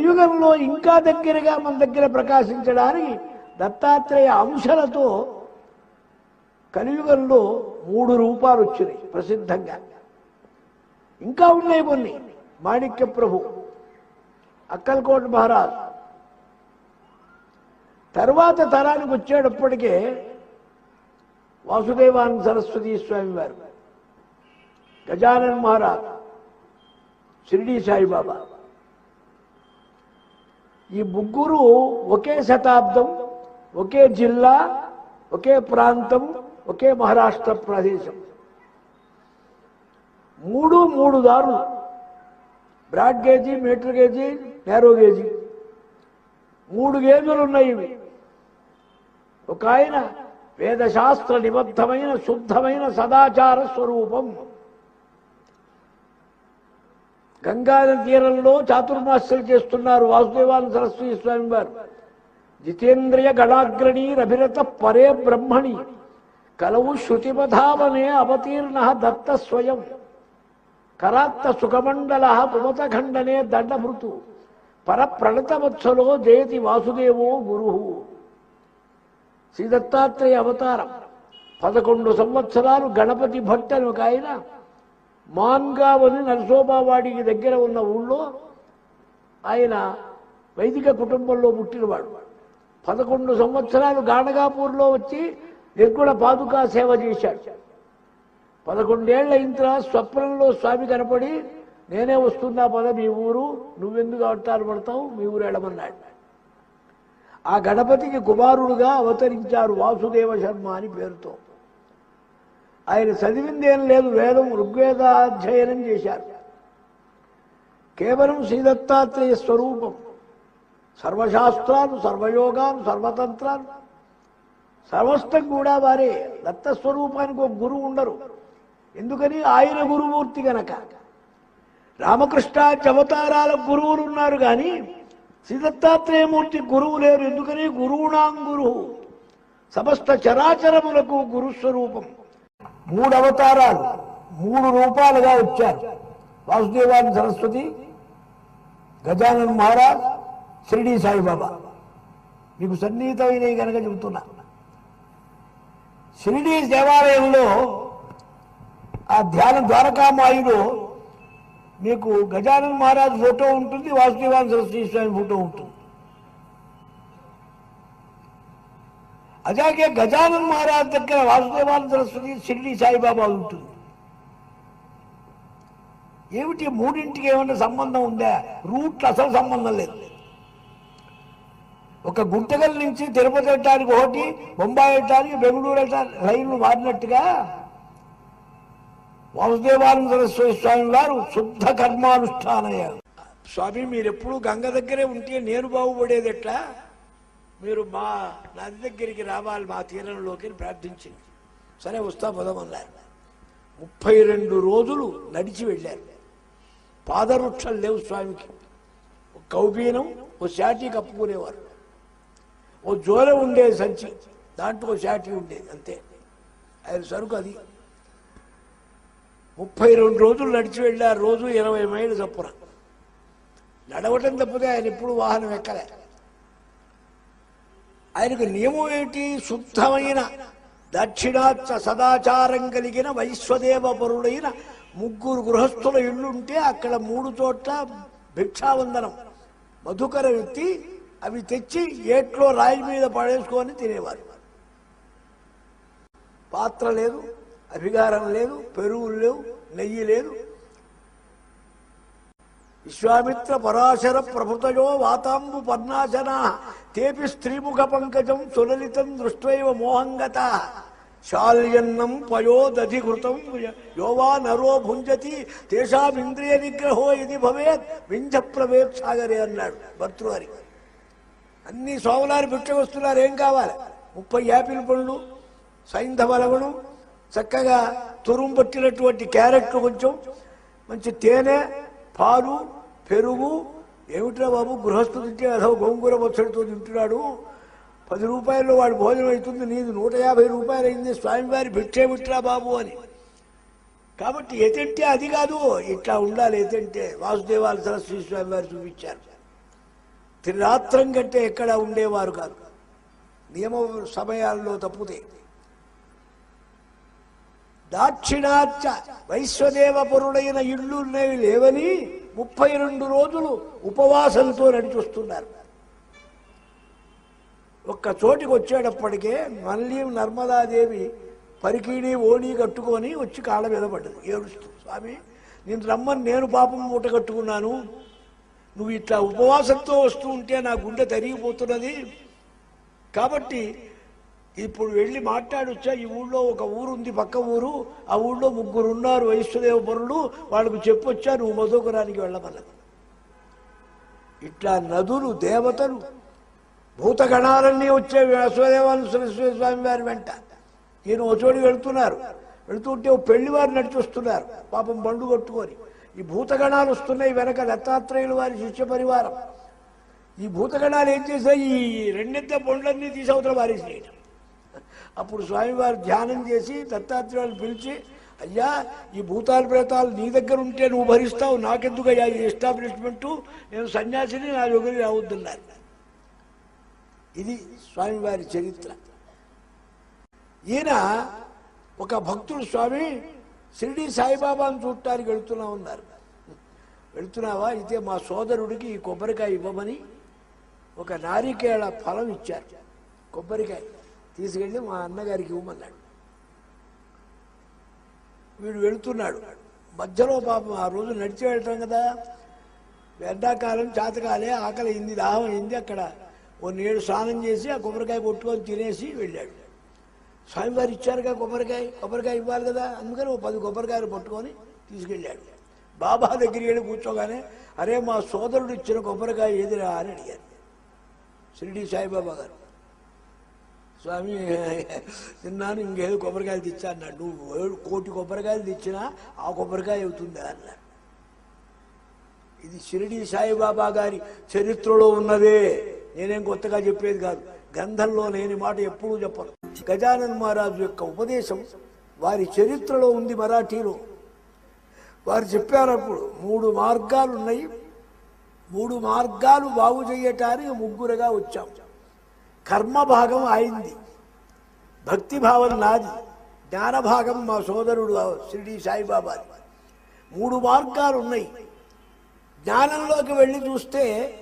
యుగంలో ఇంకా దగ్గరగా మన దగ్గర ప్రకాశించడానికి దత్తాత్రేయ అంశాలతో కలియుగంలో మూడు రూపాలు వచ్చినాయి ప్రసిద్ధంగా. ఇంకా ఉన్నాయి కొన్ని. మాణిక్య ప్రభు అక్కల్కోట మహారాజ్. తర్వాత తరానికి వచ్చేటప్పటికే వాసుదేవానంద సరస్వతీ స్వామి వారు గజానన్ మహారాజ్ షిరిడి సాయిబాబా. ఈ ముగ్గురు ఒకే శతాబ్దం ఒకే జిల్లా ఒకే ప్రాంతం ఒకే మహారాష్ట్ర ప్రదేశం. మూడు మూడు దారులు. Broad gauge metre gauge narrow gauge మూడు గేజులు ఉన్నాయి ఇవి. ఒక ఆయన వేదశాస్త్ర నిబద్ధమైన శుద్ధమైన సదాచార స్వరూపం. గంగా తీరంలో చాతుర్మాస్యలు చేస్తున్నారు వాసుదేవాన సరస్వతి స్వామి వారు. జితేంద్రియ గణాగ్రణి రభిరత పరే బ్రహ్మణి. కలవు శృతిపథావనే అవతీర్ణ దత్త స్వయం. కరాత్త సుఖమండల పుమతఖండనే దండభృతు పర ప్రణతవత్సలో జయతి వాసుదేవో గురు. శ్రీ దత్తాత్రేయ అవతారం. పదకొండు సంవత్సరాలు గణపతి భట్ ఒక ఆయన మాన్గావని నరసోబావాడికి దగ్గర ఉన్న ఊళ్ళో ఆయన వైదిక కుటుంబంలో పుట్టినవాడు. పదకొండు సంవత్సరాలు గాణగాపూర్లో వచ్చి నిర్గుణ పాదుకా సేవ చేశాడు. పదకొండేళ్ళ ఇంత స్వప్నంలో స్వామి కనపడి నేనే వస్తున్నా పద మీ ఊరు నువ్వెందుకు అవతారు పడతావు? మీ ఊరు వెళ్ళమన్నాడు ఆ గణపతికి కుమారుడుగా అవతరించారు వాసుదేవ శర్మ అని పేరుతో. ఆయన చదివిందేం లేదు. వేదం ఋగ్వేదాధ్యయనం చేశారు. కేవలం శ్రీదత్తాత్రేయ స్వరూపం. సర్వశాస్త్రాలు సర్వయోగాలు సర్వతంత్రాలు. సర్వస్థం కూడా వారే. దత్త స్వరూపానికి ఒక గురువు ఉండరు. ఎందుకని? ఆయన గురుమూర్తి గనక. రామకృష్ణ చవతారాల గురువులు ఉన్నారు కానీ శ్రీదత్తాత్రేయమూర్తి గురువు లేరు. ఎందుకని? గురువునాం గురువు. సమస్త చరాచరములకు గురుస్వరూపం. మూడు అవతారాలు మూడు రూపాలుగా వచ్చారు. వాసుదేవాని సరస్వతి గజానన్ మహారాజ్ షిరిడి సాయిబాబా. మీకు సన్నిహితమైనవి కనుక చెబుతున్నా. షిరిడి దేవాలయంలో ఆ ధ్యాన ద్వారకామాయుడు మీకు గజానన్ మహారాజ్ ఫోటో ఉంటుంది వాసుదేవాన్ సరస్వతి స్వామి ఫోటో ఉంటుంది. అలాగే గజానన్ మహారాజ్ దగ్గర వాసుదేవాన సరస్వతి షిరిడి సాయిబాబా ఉంటుంది. ఏమిటి మూడింటికి ఏమైనా సంబంధం ఉందా? రూట్ అసలు సంబంధం లేదు. ఒక గుంటగల్ నుంచి తిరుపతి వెళ్ళడానికి ఒకటి బొంబాయి వెళ్ళడానికి బెంగళూరు వెళ్ళడానికి రైళ్ళు మారినట్టుగా వాసుదేవానంద సరస్వతి స్వామి వారు శుద్ధ కర్మానుష్ఠానయ్యారు. స్వామి మీరెప్పుడు గంగ దగ్గరే ఉంటే నేను బాగుపడేది ఎట్లా? మీరు మా నది దగ్గరికి రావాలి మా తీరంలోకి ప్రార్థించింది. సరే వస్తా పదమన్నారు ముప్పై రెండు రోజులు నడిచి వెళ్ళారు. పాదవృక్షాలు లేవు స్వామికి. ఒక కౌబీనం ఓ శాటి కప్పుకునేవారు. ఓ జోల ఉండేది సంచి దాంట్లో ఓ శాటి ఉండేది అంతే. ఆయన సరుకు అది. ముప్పై రెండు రోజులు నడిచి వెళ్ళారు రోజు ఇరవై మైళ్ళు చప్పున. నడవటం తప్పితే ఆయన ఎప్పుడు వాహనం ఎక్కలే. ఆయనకు నియమం ఏమిటి? శుద్ధమైన దక్షిణాచ సదాచారం కలిగిన వైశ్వదేవ పరుడైన ముగ్గురు గృహస్థుల ఇల్లుంటే అక్కడ మూడు చోట్ల భిక్షావందనం. మధుకర వ్యక్తి అవి తెచ్చి ఏట్లో రాయి మీద పడేసుకొని తినేవారు. పాత్ర లేదు అభిగారం లేదు పెరుగులు లేవు నెయ్యి లేదు విశ్వామిత్ర పరాశర ప్రభుతయో వాతాంబు పర్ణాశన తేపి స్త్రీముఖ పంకజం సులలితం దృష్టైవ మోహంగత. శాల్యన్నం పయో దధిఘృతం యోవా నరో భుంజతి తేషామింద్రియ నిగ్రహో ఇది భవేత్ వింజ ప్రవేత్ సాగరే అన్నాడు భర్తృహరి. అన్ని సోమలారి భిక్ష వస్తున్నారు ఏం కావాలి? ముప్పై యాపిల్ పండ్లు సైంధవ లవణం చక్కగా తురుం పట్టినటువంటి క్యారెట్లు కొంచెం మంచి తేనె పాలు పెరుగు ఏమిట్రా బాబు గృహస్థులు తింటే అదో గోంగూర పచ్చడితో తింటున్నాడు. పది రూపాయల్లో వాడు భోజనం అవుతుంది నీది నూట యాభై రూపాయలు అయింది స్వామివారి భిక్షేమిట్రా బాబు అని. కాబట్టి ఎతంటే అది కాదు ఇట్లా ఉండాలి ఎతంటే. వాసుదేవాల సరస్వీ స్వామివారు చూపించారు. త్రిరాత్రం కంటే ఎక్కడ ఉండేవారు కాదు. నియమ సమయాల్లో తప్పితే. దాక్షిణాత్య వైశ్వదేవ పరుడైన ఇళ్ళు ఉన్నవి లేవని ముప్పై రెండు రోజులు ఉపవాసంతో నడిచొస్తున్నారు. ఒక్క చోటికి వచ్చేటప్పటికే మళ్ళీ నర్మదాదేవి పరికిణి ఓణి కట్టుకొని వచ్చి కాళ్ళ మీద పడ్డది. ఏడుస్తూ స్వామి నేను రమ్మని నేను పాపం మూట కట్టుకున్నాను. నువ్వు ఇట్లా ఉపవాసంతో వస్తూ ఉంటే నా గుండె తరిగిపోతున్నది. కాబట్టి ఇప్పుడు వెళ్ళి మాట్లాడొచ్చా? ఈ ఊళ్ళో ఒక ఊరుంది పక్క ఊరు. ఆ ఊళ్ళో ముగ్గురు ఉన్నారు వైశ్వదేవ పరులు వాళ్ళకు చెప్పొచ్చా? నువ్వు మధోకురానికి వెళ్ళమన్నది. ఇట్లా నదులు దేవతలు భూతగణాలన్నీ వచ్చే వైశ్వదేవాను సరస్వతి స్వామి వారి వెంట. ఈయన ఓ చోడి వెళుతున్నారు. వెళుతుంటే ఓ పెళ్ళి నడిచి వస్తున్నారు పాపం బండు కొట్టుకొని. ఈ భూతగణాలు వస్తున్నాయి వెనక దత్తాత్రేయులు వారి శిష్య పరివారం. ఈ భూతగణాలు ఏం చేశాయి? ఈ రెండింత బొండ్లన్నీ తీసవతల వారేసినాయి అప్పుడు స్వామివారు ధ్యానం చేసి దత్తాత్రేయులు పిలిచి అయ్యా ఈ భూతాలు ప్రేతాలు నీ దగ్గర ఉంటే నువ్వు భరిస్తావు నాకెందుకు అయ్యా ఈ ఎస్టాబ్లిష్మెంటు? నేను సన్యాసిని నా యోగిని రావద్దున్నారు. ఇది స్వామివారి చరిత్ర. ఈయన ఒక భక్తుడు స్వామి షిరిడి సాయిబాబాను చూడటానికి వెళుతున్నా ఉన్నారు వెళుతున్నావా? అయితే మా సోదరుడికి ఈ కొబ్బరికాయ ఇవ్వమని ఒక నారికేళ ఫలం ఇచ్చారు. కొబ్బరికాయ. తీసుకెళ్ళి మా అన్నగారికి ఇవ్వమన్నాడు. వీడు వెళుతున్నాడు. మధ్యలో పాపం ఆ రోజు నడిచి వెళ్తాం కదా. ఎండాకాలం చేతకాలే ఆకలి అయింది దాహం అయింది అక్కడ. ఓ నేడు స్నానం చేసి ఆ కొబ్బరికాయ కొట్టుకొని తినేసి వెళ్ళాడు. స్వామివారు ఇచ్చారుగా కొబ్బరికాయ? కొబ్బరికాయ ఇవ్వాలి కదా. అందుకని ఓ పది కొబ్బరికాయలు పట్టుకొని తీసుకెళ్ళాడు. బాబా దగ్గరికి వెళ్ళి కూర్చోగానే అరే మా సోదరుడు ఇచ్చిన కొబ్బరికాయ ఏదిరా? అని అడిగారు. షిరిడి సాయిబాబా గారు. స్వామి తిన్నాను ఇంకేదో కొబ్బరికాయలు తెచ్చా అన్నాడు. నువ్వు ఏడు కోటి కొబ్బరికాయలు తెచ్చినా ఆ కొబ్బరికాయ అవుతుందా అన్నాడు. ఇది షిరిడి సాయిబాబా గారి చరిత్రలో ఉన్నదే. నేనేం కొత్తగా చెప్పేది కాదు. గ్రంథంలో లేని మాట ఎప్పుడూ చెప్పను. గజానన్ మహారాజు యొక్క ఉపదేశం వారి చరిత్రలో ఉంది మరాఠీలో. వారు చెప్పారు అప్పుడు మూడు మార్గాలు ఉన్నాయి మూడు మార్గాలు బాగు చేయటానికి ముగ్గురుగా వచ్చాం. కర్మ భాగం ఆయింది. భక్తి భావం నాది. జ్ఞాన భాగం మా సోదరుడు షిరిడి సాయిబాబాది. మూడు మార్గాలు ఉన్నాయి జ్ఞానంలోకి వెళ్ళి చూస్తే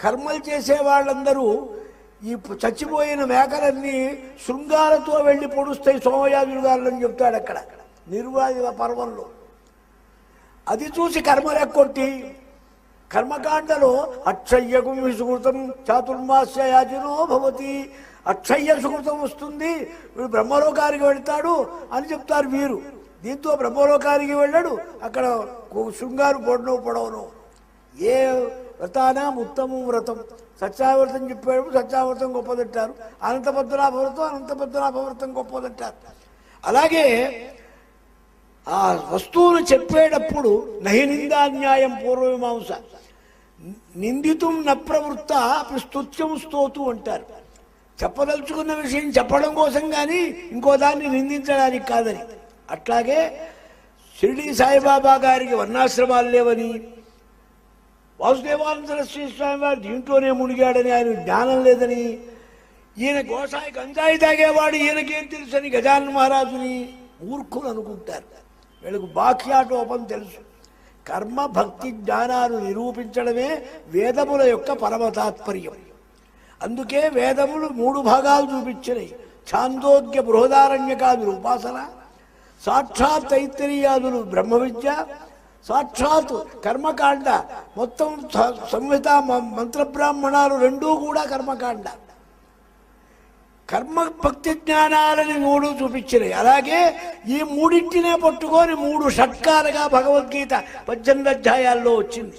కర్మలు చేసే వాళ్ళందరూ ఈ చచ్చిపోయిన మేకలన్నీ శృంగాలతో వెళ్ళి పొడుస్తాయి సోమయాజులు గారు అని చెప్తాడు అక్కడ. నిర్వాది పర్వంలో. అది చూసి కర్మలెక్కొట్టి కర్మకాండలో అక్షయ్యకు సుకృతం చాతుర్మాస్యయాజినో భవతి. అక్షయ్య సుకృతం వస్తుంది వీడు బ్రహ్మలోకానికి వెళ్తాడు అని చెప్తారు వీరు. దీంతో బ్రహ్మలోకానికి వెళ్ళాడు అక్కడ శృంగారు పొడనో పొడవను. ఏ వ్రతానా ఉత్తమం వ్రతం. సత్యావ్రతం చెప్పాడు సత్యావ్రతం గొప్పదంటారు. అనంత వ్రతం అనంత వ్రతం గొప్పదంటారు. అలాగే ఆ వస్తువును చెప్పేటప్పుడు నహి నిందాన్యాయం పూర్వమీమాంస. నిందితం నప్రవృత్త స్తుత్యం స్తోతు అంటారు. చెప్పదలుచుకున్న విషయం చెప్పడం కోసం కానీ ఇంకో దాన్ని నిందించడానికి కాదని. అట్లాగే షిరిడి సాయిబాబా గారికి వర్ణాశ్రమాలు లేవని వాసుదేవానంద సరస్వతి స్వామి వారు దీంట్లోనే మునిగాడని ఆయన జ్ఞానం లేదని ఈయన గోసాయి గంజాయి తాగేవాడు ఈయనకేం తెలుసని గజానన మహారాజుని మూర్ఖులు అనుకుంటారు. వీళ్ళకు బాఖ్యాటోపం తెలుసు. కర్మ భక్తి జ్ఞానాలు నిరూపించడమే వేదముల యొక్క పరమ తాత్పర్యం. అందుకే వేదములు మూడు భాగాలు చూపించినాయి. ఛాందోగ్య బృహదారణ్యకాదులు ఉపాసన సాక్షాత్ తైత్తరీయాదులు బ్రహ్మ విద్య సాక్షాత్ కర్మకాండ. మొత్తం స- సంహిత మంత్రబ్రాహ్మణాలు రెండూ కూడా కర్మకాండ. కర్మ భక్తి జ్ఞానాలని మూడు చూపించినాయి. అలాగే ఈ మూడింటినే పట్టుకొని మూడు షట్కాలుగా భగవద్గీత పద్దెనిమిది అధ్యాయాల్లో వచ్చింది.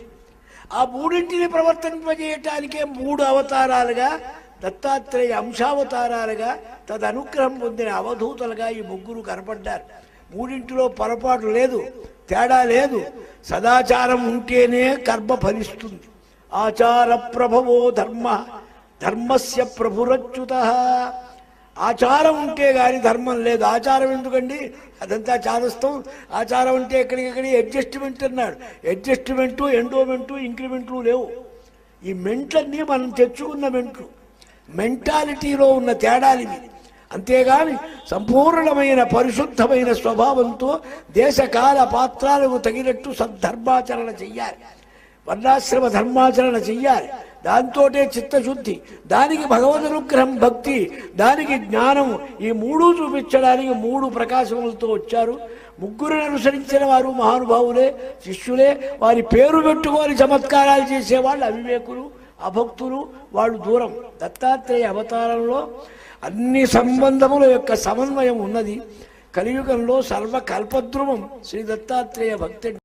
ఆ మూడింటిని ప్రవర్తింపజేయటానికే మూడు అవతారాలుగా దత్తాత్రేయ అంశావతారాలుగా తదనుగ్రహం పొందిన అవధూతలుగా ఈ ముగ్గురు కనపడ్డారు. మూడింటిలో పొరపాటు లేదు తేడా లేదు సదాచారం ఉంటేనే కర్మ ఫలిస్తుంది. ఆచార ప్రభవో ధర్మ ధర్మస్య ప్రభురచ్యుత. ఆచారం ఉంటే గాని ధర్మం లేదు. ఆచారం ఎందుకండి? అదంతా చారుస్తాం ఆచారం అంటే ఎక్కడికెక్కడి అడ్జస్ట్మెంట్ అన్నాడు. అడ్జస్ట్మెంటు ఎండోమెంటు ఇంక్రిమెంట్లు లేవు. ఈ మెంట్లన్నీ మనం తెచ్చుకున్న మెంట్లు మెంటాలిటీలో ఉన్న తేడాలు ఇవి. అంతేగాని సంపూర్ణమైన పరిశుద్ధమైన స్వభావంతో దేశకాల పాత్రాలకు తగినట్టు సద్ధర్మాచరణ చెయ్యాలి. వర్ణాశ్రమ ధర్మాచరణ చెయ్యాలి. దాంతోటే చిత్తశుద్ధి. దానికి భగవదనుగ్రహం భక్తి దానికి జ్ఞానం ఈ మూడు చూపించడానికి మూడు ప్రకాశములతో వచ్చారు. ముగ్గురు అనుసరించిన వారు మహానుభావులే శిష్యులే. వారి పేరు పెట్టుకొని చమత్కారాలు చేసేవాళ్ళు అవివేకులు అభక్తులు. వాళ్ళు దూరం. దత్తాత్రేయ అవతారంలో అన్ని సంబంధముల యొక్క సమన్వయం ఉన్నది. కలియుగంలో సర్వ కల్పద్రువం శ్రీ దత్తాత్రేయ భక్తి